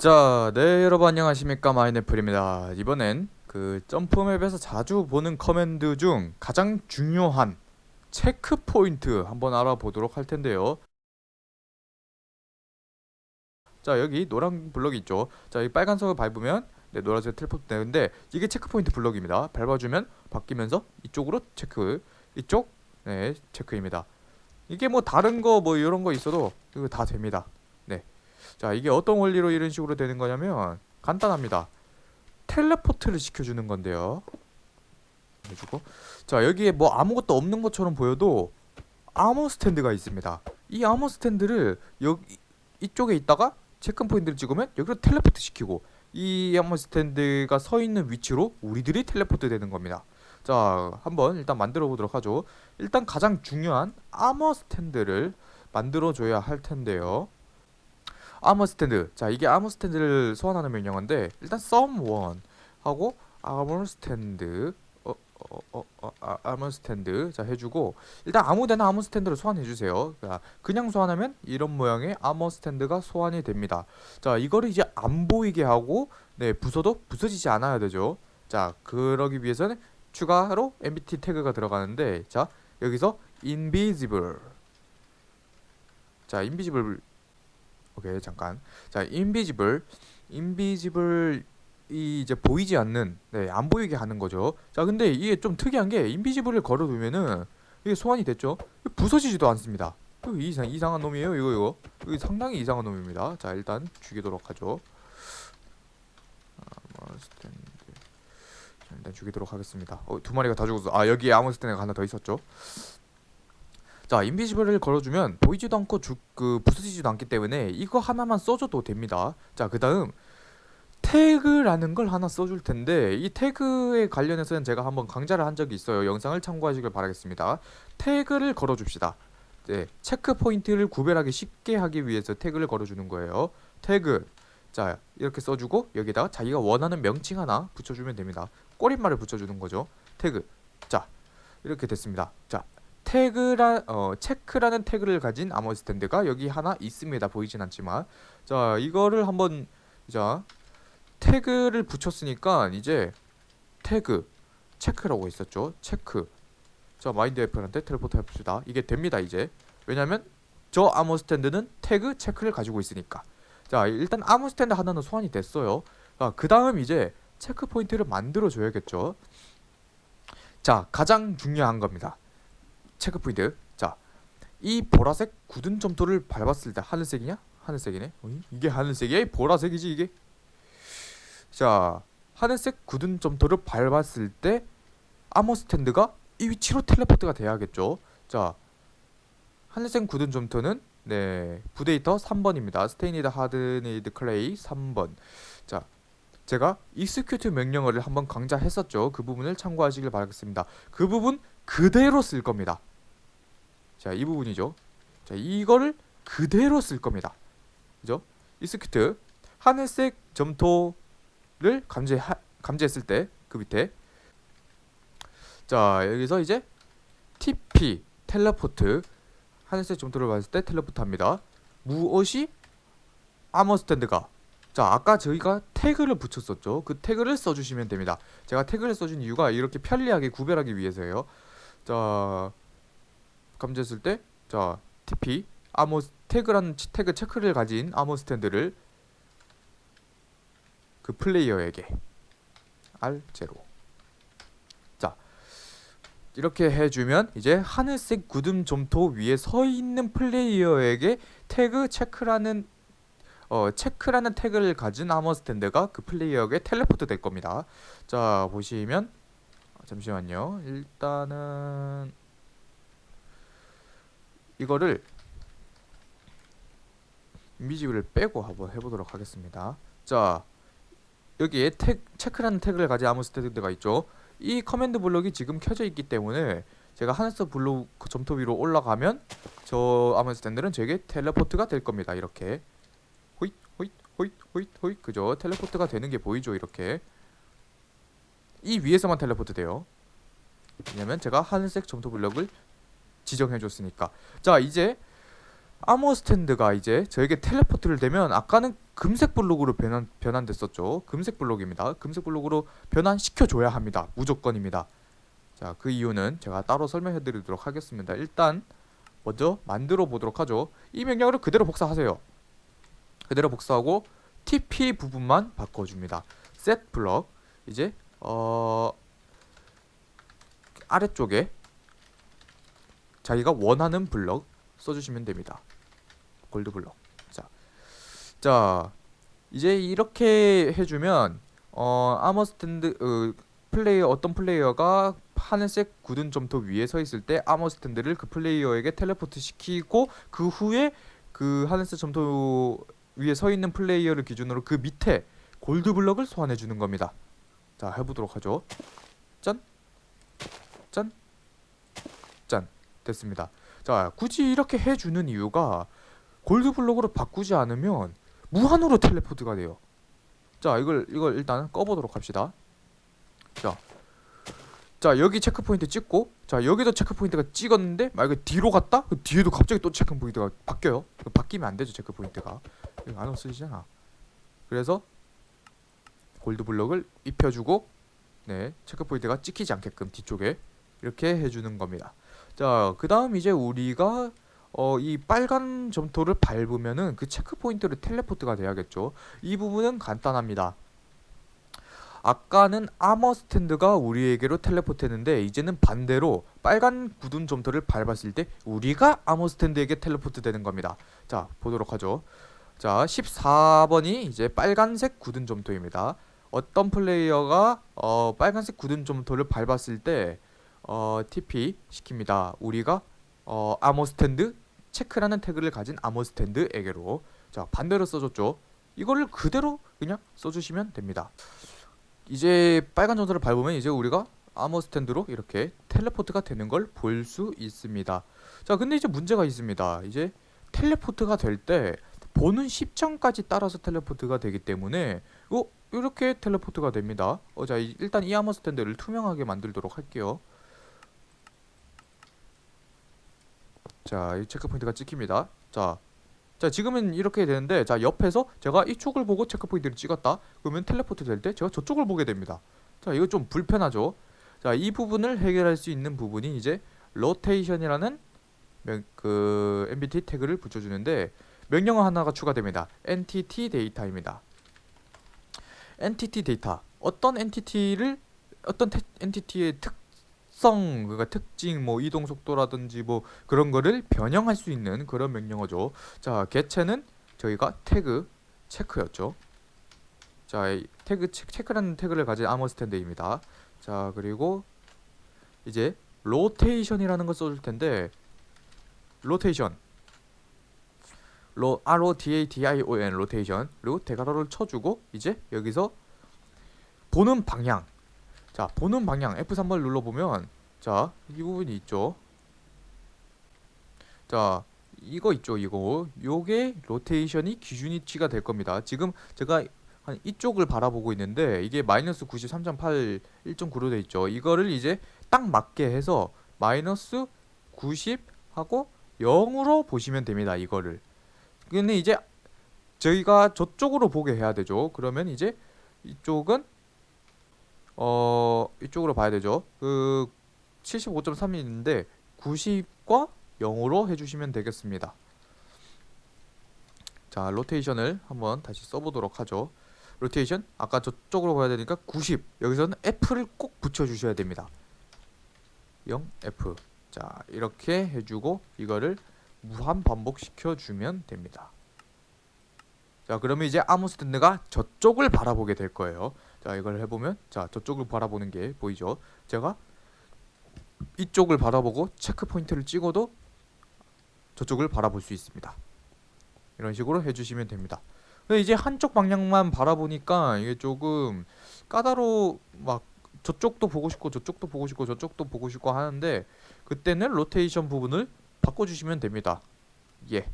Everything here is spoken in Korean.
자, 네 여러분 안녕하십니까 마이네플입니다. 이번엔 그 점프맵에서 자주 보는 커맨드 중 가장 중요한 체크 포인트 한번 알아보도록 할 텐데요. 자, 여기 노란 블럭이 있죠. 자, 이 빨간색을 밟으면 네, 노란색 텔포트 되는데 이게 체크 포인트 블럭입니다. 밟아주면 바뀌면서 이쪽으로 체크, 이쪽 네 체크입니다. 이게 뭐 다른 거 뭐 이런 거 있어도 다 됩니다. 네. 자, 이게 어떤 원리로 이런 식으로 되는 거냐면 간단합니다. 텔레포트를 시켜주는 건데요. 해주고 자 여기에 뭐 아무것도 없는 것처럼 보여도 아머 스탠드가 있습니다. 이 아머 스탠드를 여기 이쪽에 있다가 체크 포인트를 찍으면 여기로 텔레포트 시키고 이 아머 스탠드가 서 있는 위치로 우리들이 텔레포트 되는 겁니다. 자 한번 일단 만들어 보도록 하죠. 일단 가장 중요한 아머 스탠드를 만들어 줘야 할 텐데요. 아머 스탠드. 자, 이게 아머 스탠드를 소환하는 명령어인데 일단 someone 하고 아머 스탠드 어, 어, 어, 어, 아, 아머 스탠드 자 해주고 일단 아무데나 아머 스탠드를 소환해 주세요. 자, 그냥 소환하면 이런 모양의 아머 스탠드가 소환이 됩니다. 자, 이거를 이제 안 보이게 하고 네 부숴도 부서지지 않아야 되죠. 자, 그러기 위해서는 추가로 MBT 태그가 들어가는데 자 여기서 invisible 자 invisible 오케이 잠깐. 자 invisible. invisible 이 이제 보이지 않는 네 안 보이게 하는 거죠. 자 근데 이게 좀 특이한 게 invisible을 걸어두면은 이게 소환이 됐죠? 부서지지도 않습니다. 이상 이상한 놈이에요 이거 이거. 이거 상당히 이상한 놈입니다. 자 일단 죽이도록 하죠. 일단 죽이도록 하겠습니다. 어, 두 마리가 다 죽었어. 아 여기에 아머 스탠드가 하나 더 있었죠 자, 인비지블을 걸어주면 보이지도 않고 주, 그 부서지지도 않기 때문에 이거 하나만 써줘도 됩니다. 자, 그 다음 태그라는 걸 하나 써줄 텐데 이 태그에 관련해서는 제가 한번 강좌를 한 적이 있어요. 영상을 참고하시길 바라겠습니다. 태그를 걸어줍시다. 네, 체크 포인트를 구별하기 쉽게 하기 위해서 태그를 걸어주는 거예요. 태그. 자, 이렇게 써주고 여기다가 자기가 원하는 명칭 하나 붙여주면 됩니다. 꼬릿말을 붙여주는 거죠. 태그. 자, 이렇게 됐습니다. 자, 태그라 어 체크라는 태그를 가진 아머 스탠드가 여기 하나 있습니다. 보이진 않지만 자 이거를 한번 자 태그를 붙였으니까 이제 태그 체크라고 있었죠. 체크 자 마인드 애플한테 텔레포트 해봅시다. 이게 됩니다 이제 왜냐면 저 아머 스탠드는 태그 체크를 가지고 있으니까 자 일단 아머 스탠드 하나는 소환이 됐어요. 그 다음 이제 체크 포인트를 만들어 줘야겠죠. 자 가장 중요한 겁니다. 체크 포인트. 자, 이 보라색 굳은 점토를 밟았을 때 하늘색이냐? 하늘색이네. 이게 하늘색이야? 이 보라색이지 이게. 자, 하늘색 굳은 점토를 밟았을 때 아머 스탠드가 이 위치로 텔레포트가 돼야겠죠. 자, 하늘색 굳은 점토는 네 부데이터 3번입니다. 스테이니드 하드니드 클레이 3번. 자, 제가 execute 명령어를 한번 강좌했었죠. 그 부분을 참고하시길 바라겠습니다. 그 부분 그대로 쓸 겁니다. 자, 이 부분이죠. 자, 이거를 그대로 쓸 겁니다. 그죠? execute 하늘색 점토를 감지 감지했을 때 그 밑에 자, 여기서 이제 TP 텔레포트 하늘색 점토를 봤을 때 텔레포트 합니다. 무엇이 아머 스탠드가 자 아까 저희가 태그를 붙였었죠 그 태그를 써주시면 됩니다 제가 태그를 써준 이유가 이렇게 편리하게 구별하기 위해서예요 자 감지했을 때 자 TP 아모 태그라는 치- 태그 체크를 가진 아모 스탠드를 그 플레이어에게 R0 자 이렇게 해주면 이제 하늘색 구름 점토 위에 서 있는 플레이어에게 태그 체크라는 어, 체크라는 태그를 가진 아머 스탠드가 그 플레이어에게 텔레포트 될 겁니다. 자, 보시면 아, 잠시만요. 일단은 이거를 인비지블을 빼고 한번 해보도록 하겠습니다. 자, 여기에 태, 체크라는 태그를 가진 아머 스탠드가 있죠. 이 커맨드 블록이 지금 켜져 있기 때문에 제가 하늘색 블록 그 점토 위로 올라가면 저 아머 스탠드는 저에게 텔레포트가 될 겁니다. 이렇게. 호잇 호잇 호잇 호잇 호잇 그죠 텔레포트가 되는 게 보이죠 이렇게 이 위에서만 텔레포트 돼요 왜냐면 제가 하늘색 점토 블럭을 지정해 줬으니까 자 이제 아머 스탠드가 이제 저에게 텔레포트를 되면 아까는 금색 블록으로 변환 변환됐었죠. 금색 블록입니다. 금색 블록으로 변환시켜 줘야 합니다. 무조건입니다. 자, 그 이유는 제가 따로 설명해 드리도록 하겠습니다. 일단 먼저 만들어 보도록 하죠. 이 명령을 그대로 복사하세요. 그대로 복사하고 TP 부분만 바꿔 줍니다. set 블럭 이제 어 아래쪽에 자기가 원하는 블럭 써주시면 됩니다. 골드 블럭. 자, 자 이제 이렇게 해주면 어 아머 스탠드 어, 플레이어 어떤 플레이어가 하늘색 굳은 점토 위에 서 있을 때 아머 스탠드를 그 플레이어에게 텔레포트 시키고 그 후에 그 하늘색 점토 위에 서 있는 플레이어를 기준으로 그 밑에 골드 블럭을 소환해 주는 겁니다. 자 해보도록 하죠. 짠, 짠, 짠 됐습니다. 자 굳이 이렇게 해주는 이유가 골드 블럭으로 바꾸지 않으면 무한으로 텔레포트가 돼요. 자 이걸 이걸 일단 꺼보도록 합시다. 자, 자 여기 체크 포인트 찍고 자 여기도 체크 포인트가 찍었는데 만약에 뒤로 갔다 그 뒤에도 갑자기 또 체크 포인트가 바뀌어요. 그 바뀌면 안 되죠 체크 포인트가 이거 안 없어지잖아. 그래서 골드 블럭을 입혀주고 네 체크 포인트가 찍히지 않게끔 뒤쪽에 이렇게 해주는 겁니다. 자, 그 다음 이제 우리가 어, 이 빨간 점토를 밟으면은 그 체크 포인트로 텔레포트가 돼야겠죠. 이 부분은 간단합니다. 아까는 아머 스탠드가 우리에게로 텔레포트 했는데 이제는 반대로 빨간 굳은 점토를 밟았을 때 우리가 아머 스탠드에게 텔레포트 되는 겁니다. 자, 보도록 하죠. 자, 14번이 이제 빨간색 굳은 점토입니다. 어떤 플레이어가 어, 빨간색 굳은 점토를 밟았을 때 어, TP 시킵니다. 우리가 어, 아머 스탠드 체크라는 태그를 가진 아머 스탠드에게로 자 반대로 써줬죠. 이거를 그대로 그냥 써주시면 됩니다. 이제 빨간 점토를 밟으면 이제 우리가 아머 스탠드로 이렇게 텔레포트가 되는 걸 볼 수 있습니다. 자 근데 이제 문제가 있습니다. 이제 텔레포트가 될 때 보는 시점까지 따라서 텔레포트가 되기 때문에 어 이렇게 텔레포트가 됩니다. 어, 자 이- 일단 이 아머 스탠드를 투명하게 만들도록 할게요. 자, 이 체크 포인트가 찍힙니다. 자, 자 지금은 이렇게 되는데, 자 옆에서 제가 이쪽을 보고 체크 포인트를 찍었다. 그러면 텔레포트 될 때 제가 저쪽을 보게 됩니다. 자, 이거 좀 불편하죠. 자, 이 부분을 해결할 수 있는 부분이 이제 로테이션이라는 명, 그 MBT 태그를 붙여주는데 명령 하나가 추가됩니다. NTT 데이터입니다. NTT 데이터 어떤 엔티티를 어떤 테, 엔티티의 특 성 그러니까 특징 뭐 이동 속도라든지 뭐 그런 거를 변형할 수 있는 그런 명령어죠. 자 개체는 저희가 태그 체크였죠. 자이 태그 체, 체크라는 태그를 가진 아머 스탠드입니다. 자 그리고 이제 로테이션이라는 걸 써줄 텐데 로테이션 로 R O T A T I O N 로테이션 그리고 대괄호를 쳐주고 이제 여기서 보는 방향 자 보는 방향 F3번 눌러보면 자 이 부분이 있죠? 자 이거 있죠 이거? 요게 로테이션이 기준위치가 될 겁니다. 지금 제가 한 이쪽을 바라보고 있는데 이게 마이너스 93.8 1.9로 돼 있죠. 이거를 이제 딱 맞게 해서 마이너스 90 하고 0으로 보시면 됩니다 이거를. 근데 이제 저희가 저쪽으로 보게 해야 되죠. 그러면 이제 이쪽은 어 이쪽으로 봐야 되죠. 그 75.3이 있는데 90과 0으로 해주시면 되겠습니다. 자 로테이션을 한번 다시 써보도록 하죠. 로테이션 아까 저쪽으로 봐야 되니까 90 여기서는 F를 꼭 붙여주셔야 됩니다. 0 F 자 이렇게 해주고 이거를 무한 반복시켜 주면 됩니다. 자 그러면 이제 아무 스탠드가 저쪽을 바라보게 될 거예요. 자 이걸 해보면 자 저쪽을 바라보는 게 보이죠? 제가 이쪽을 바라보고 체크 포인트를 찍어도 저쪽을 바라볼 수 있습니다. 이런 식으로 해주시면 됩니다. 근데 이제 한쪽 방향만 바라보니까 이게 조금 까다로 막 저쪽도 보고 싶고 저쪽도 보고 싶고 저쪽도 보고 싶고 하는데 그때는 로테이션 부분을 바꿔주시면 됩니다. 예